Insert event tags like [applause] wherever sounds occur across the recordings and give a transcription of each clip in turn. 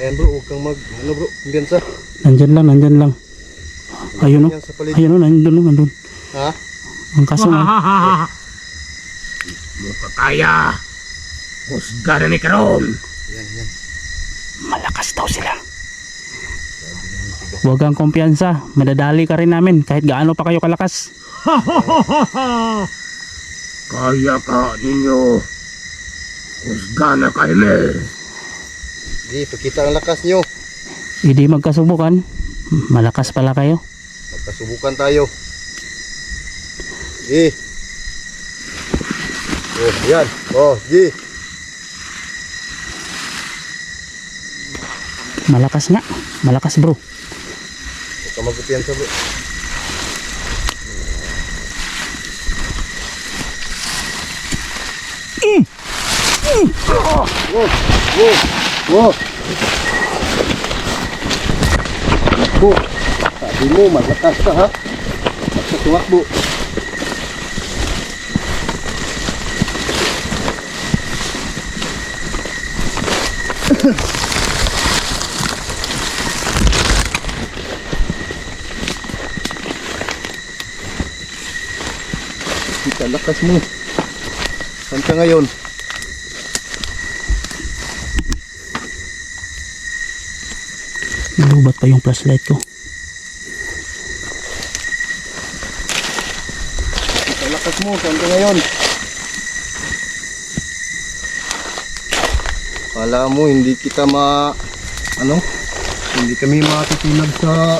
Ayan bro, huwag kang mag, ano bro, kumbiyansa. Nandyan lang, nandyan lang. Ayun o. Paligid. Ayun o, nandun o, nandun. Ha? Ang kaso nga, Mo ka kaya. Husga na ni Karon. Yan, yan. malakas daw sila. Huwag kang kumpiyansa. Madadali ka rin namin kahit gaano pa kayo kalakas. Kaya ka ninyo. Husga na kayo me. Sige, pakita ang lakas nyo. Hindi magkasubukan. Malakas pala kayo. Magkasubukan tayo. Sige. Oh, yan. Oh, sige. Malakas nga. Malakas bro. Huwag kang magkumpiyansa bro. Wow, wow, wow. Ako, sabi mo, malakas ka ha. Magkatuwakbo. Kita lakas mo. Saan ngayon? Nalubat pa yung flashlight ko. Lakas mo. Saan ka ngayon? Kala mo hindi kita ma... Ano? Hindi kami matitinag sa...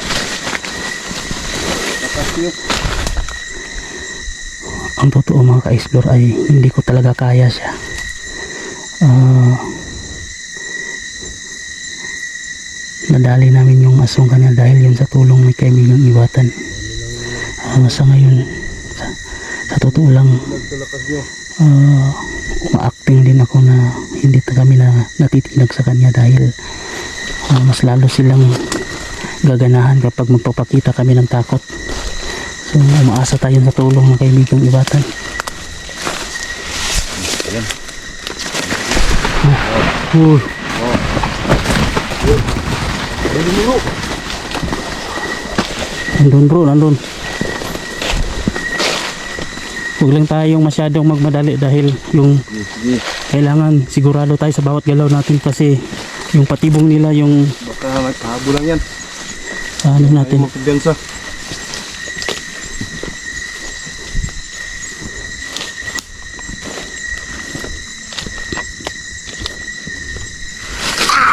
Lakas niyo. Ang totoo mga ka-explore ay hindi ko talaga kaya siya. Ah... nadali namin yung asong kanya dahil yun sa tulong ni kaibigang iwatan. Ah, sa ngayon, sa, sa totoo lang, uh, uma-acting din ako na hindi kami na natitinag sa kanya dahil ah, mas lalo silang gaganahan kapag magpapakita kami ng takot. So umaasa tayo sa tulong ng kaibigang ibatan. Mo bro. Nandun bro, nandun. Huwag lang tayong masyadong magmadali dahil yung kailangan sigurado tayo sa bawat galaw natin kasi yung patibong nila yung Baka nagpahabol lang yan. ano Natin. Ay, magkumbiyansa.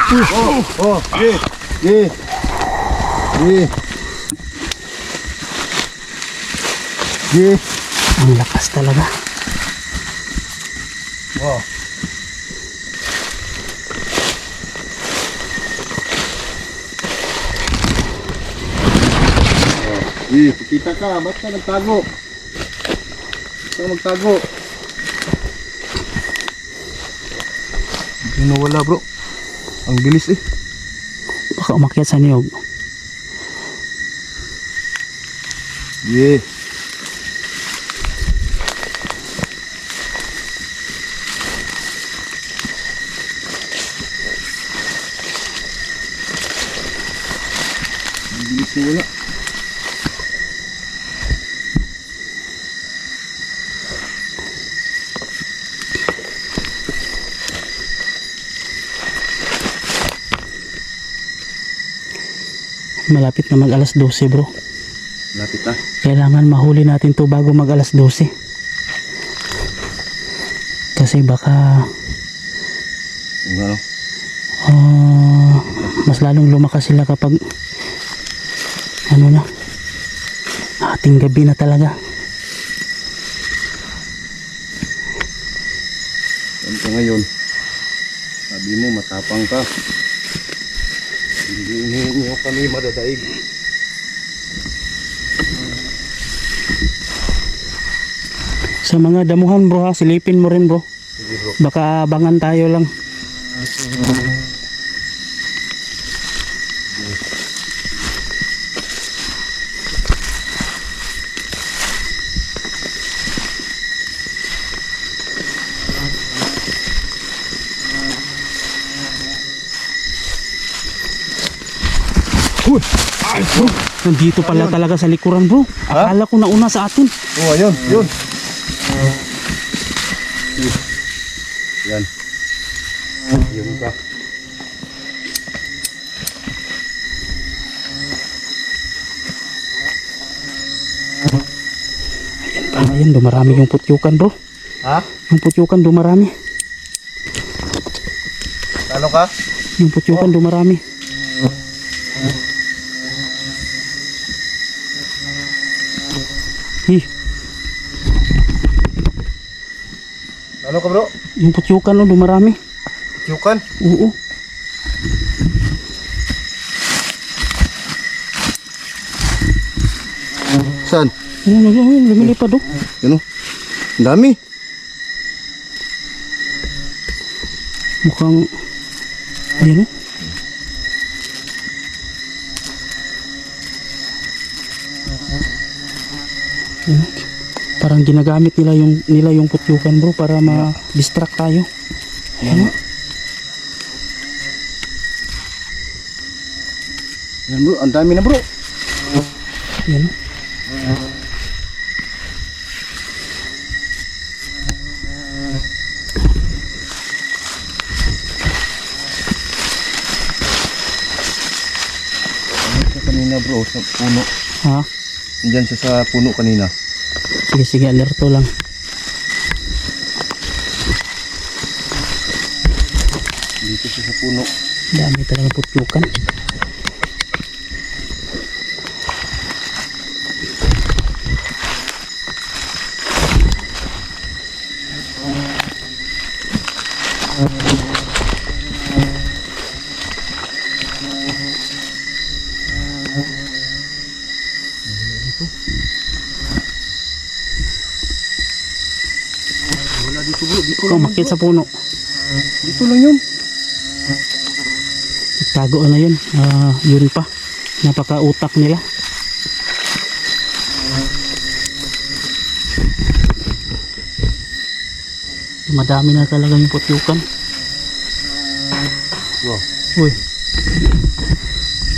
Oh, oh, ye, ye, ye, ye. ang lakas talaga. Wow. Ye, kita ka, ba't ka nagtago? Ba't ka magtago? Hindi nawala bro. Ang bilis eh. Baka umakyat sa niyog. Yeah. Malapit na mag alas 12 bro. Lapit ah. Kailangan mahuli natin to bago mag alas 12. Kasi baka Ano? ah, mas lalong lumakas sila kapag ano na ating gabi na talaga. Ka ngayon? Sabi mo matapang ka. Hindi mo kami madadaig. Sa mga damuhan bro ha, silipin mo rin bro. Sige bro. Baka abangan tayo lang. Nandito pala talaga sa likuran bro. Akala ko nauna sa atin. Oh, ayun, yun. Yan. Yun ka. Ayan pa, ayan, dumarami yung putyukan bro. Ha? Yung putyukan dumarami. Ano ka? Yung putyukan dumarami. Hi, Ano ka bro? yung putyukan no, dumarami. Yukan? Oo. Saan? Ayun, ayun, ayun, lumilipad oh. Yun o. Ang dami. Mukhang, ayun oh. Parang ginagamit nila yung nila yung putyukan bro para ma-distract tayo. Ayun, oh. Yan bro, ang dami na bro. Sa kanina bro, sa puno. Ha? Nandyan siya sa puno kanina. Sige, sige, alerto lang. Dito siya sa puno. Dami talaga putyukan. Dito bro, dito Ikaw makit sa puno. Dito lang yun. Tago na yun. Ah, yun pa. Napaka-utak nila. Madami na talaga yung putyukan. Wow. Uy.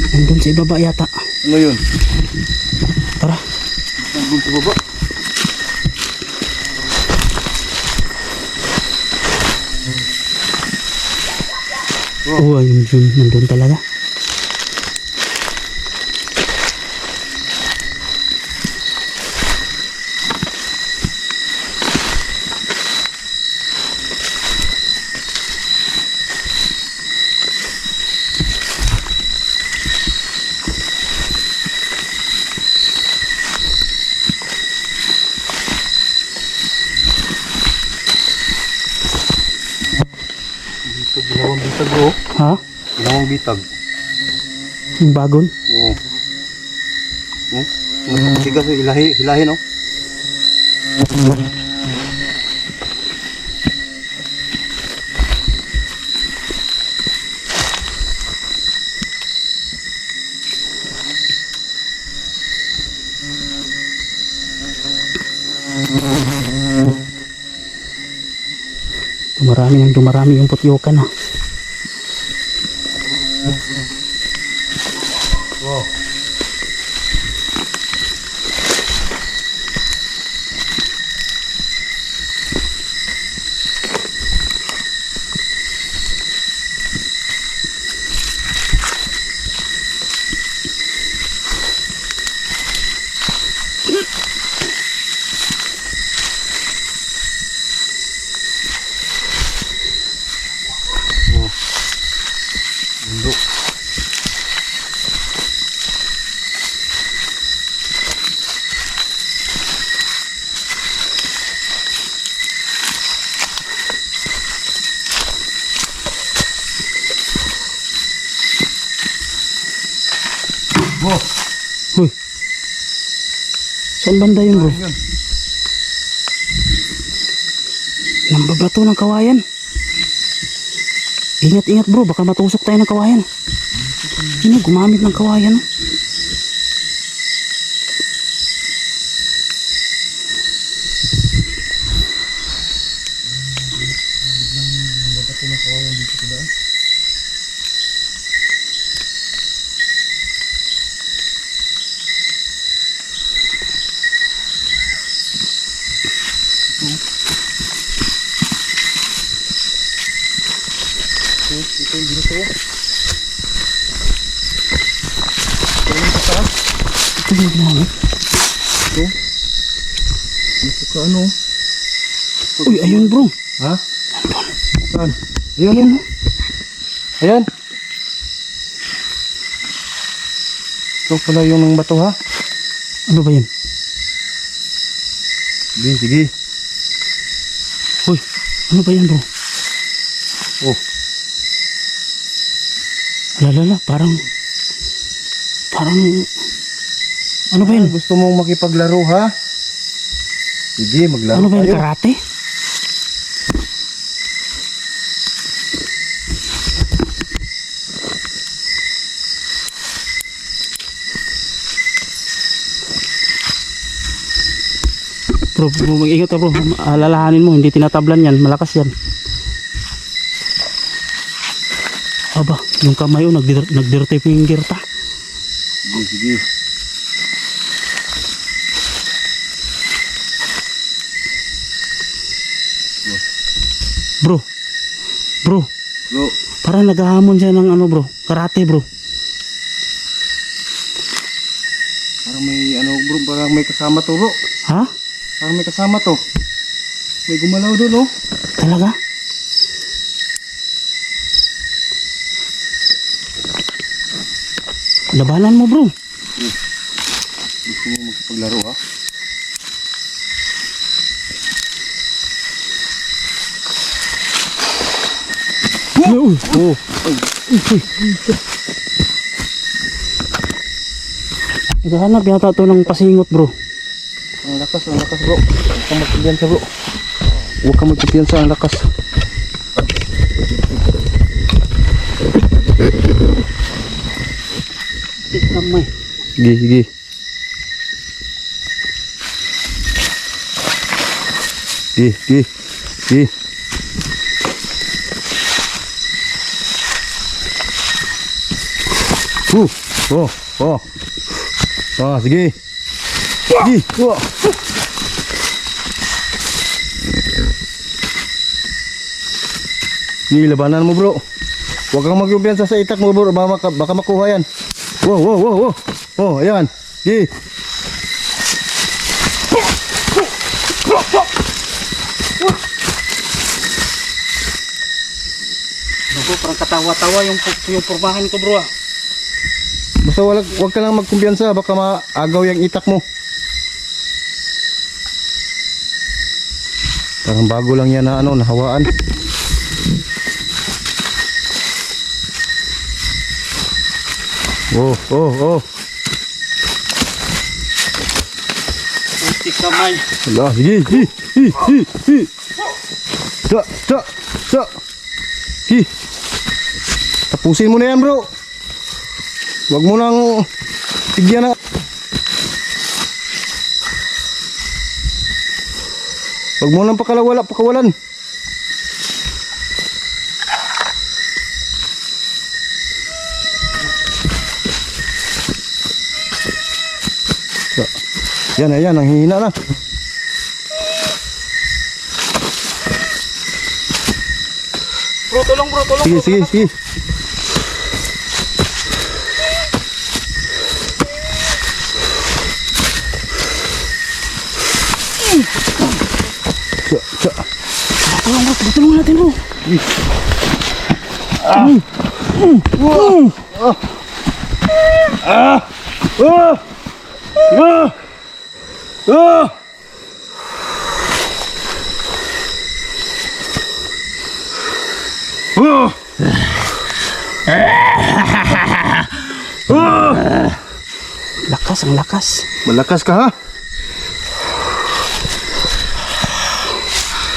Nandun sa ibaba yata. Ano yun? Tara. Nandun sa baba. Oh, ayun yun. Nandun talaga. Dito, ginawang bitag bro. Ha? Bitag. Yung bagon? Oo. Oh. Napakasigas yung ilahi, hilahi no? Dumarami nang dumarami yung putyukan ha. Wow. Bundok. Wow. Uy. Saan banda yun bro? Nambabato ng kawayan. Ingat-ingat bro, baka matusok tayo ng kawayan. Na, gumamit ng kawayan. oh. Ito yung ginto. Ito yung sa taas. Ito yung ginamit. Dito ka ano. Uy, ayun bro. Ha? Saan? Ayan yun. Ayan. Ito pala yung ng bato ha. Ano ba yan? Sige, sige. Uy, ano ba yan bro? Oh, Alalala, parang... Parang... Ano ba yan? gusto mong makipaglaro ha? Sige, maglaro Ano ba yan? tayo. Karate? Bro, bro mag-ingat ka bro. Alalahanin mo, hindi tinatablan yan. Malakas yan. Aba, yung kamay oh, nagdir nagdirty finger pa. Sige, sige. Bro, bro, Bro, parang naghahamon siya ng ano bro, karate bro. parang may ano bro, parang may kasama to bro. Ha? Parang may kasama to. May gumalaw doon oh. Talaga? Labanan mo bro. Gusto mo makipaglaro ha? Uy, Oh, Naghahanap yata to ng pasingot bro. ang lakas, ang lakas bro. Huwag kang magpipiyansa bro. Huwag kang magpipiyansa, ang lakas. Kamay. Sige, sige. Sige, sige. Sige. Uh, oh, oh. Ah, sige. Sige, oh. Sige, labanan mo bro. Huwag kang mag-umpiyansa sa itak mo bro, baka, baka makuha yan. Wow, wow, wow, wow. Oh, ayan. Sige. Bro, parang katawa-tawa yung yung pormahan ko bro ah. Basta wag, wag ka lang magkumpiyansa, baka maagaw yung itak mo. Parang bago lang yan na ano, nahawaan. Oh, oh, oh. Putik kamay. Wala, sige, sige, sige, sige, sige. Sa, sa, sa. Sige. Tapusin mo na yan, bro. Huwag mo nang tigyan na. Huwag mo nang pakalawala, pakawalan. Sa. Yan, ayan, ang hihina na. Bro, tulong bro, tulong. Sige, sige, sige. Sa, sa. Tulong bro, tulong natin bro. Ah! Ah! Ah! Ah! [laughs] Lakas, ang lakas. Malakas ka ha?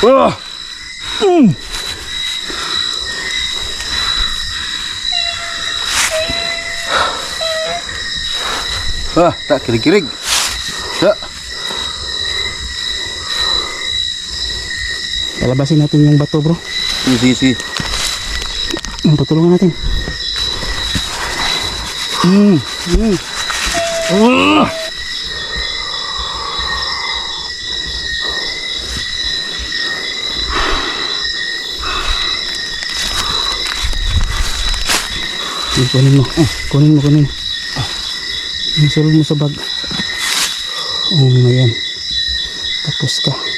Ah! Mm. Ah, tak kirig-kirig. Tak. Lalabasin natin yung bato bro. Sige, sige. Yung patulungan natin. Mm. Hmm. Ah! Sige, kunin mo. Kunin mo, kunin mo. Yung sulod mo sa bag. Oh, ayan. Tapos ka.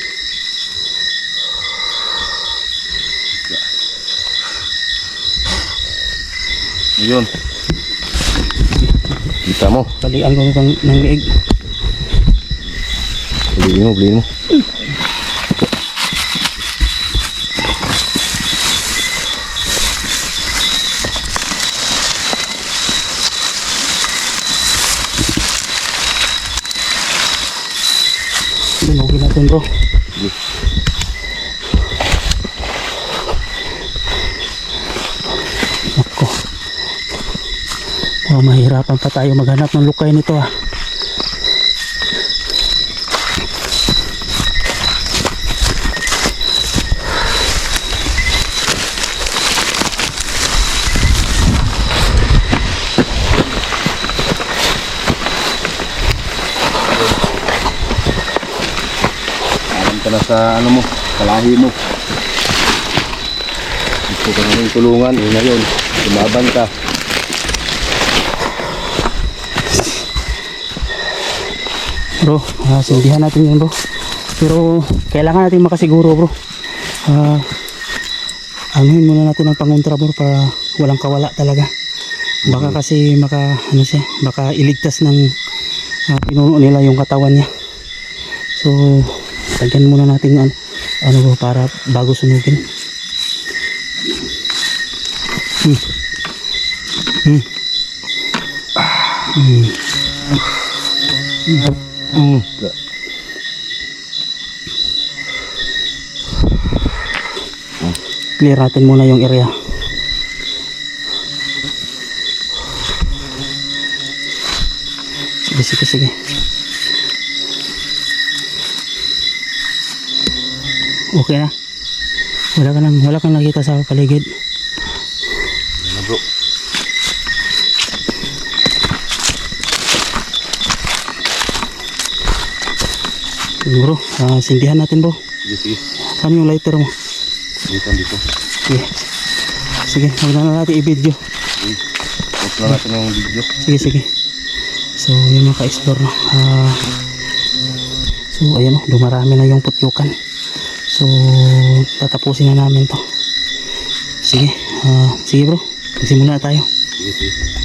Ayun. Kita mo. Balian ko ng, ng liig. Beliin mo, beliin mo. Dunogin natin bro. Oh, mahirapan pa tayo maghanap ng lukay nito ah. Na sa ano mo, kalahi mo. Gusto ka namin tulungan, eh ngayon, lumaban ka. Bro, ah, sindihan natin yan bro. Pero kailangan natin makasiguro bro. Ah, anuhin muna natin ang pangontra bro para walang kawala talaga. Baka kasi maka ano siya, baka iligtas ng ah, pinuno nila yung katawan niya. So, tagyan muna natin ano, ano bro para bago sunugin. Hmm. Hmm. Hmm. Mm. clear natin muna yung area sige sige sige okay na wala ka nang wala kang nakita sa paligid Ano bro? Bro ah, sindihan natin bro Sige, sige. saan yung lighter mo Dito, dito. sige sige huwag na natin i-video Post na natin yung video. Sige, sige. So, yung mga ka-explore, no? Ah, so, ayan, no? Dumarami na yung putyukan. So, tatapusin na namin to. Sige, ah, sige bro. Magsimula tayo. Sige, sige.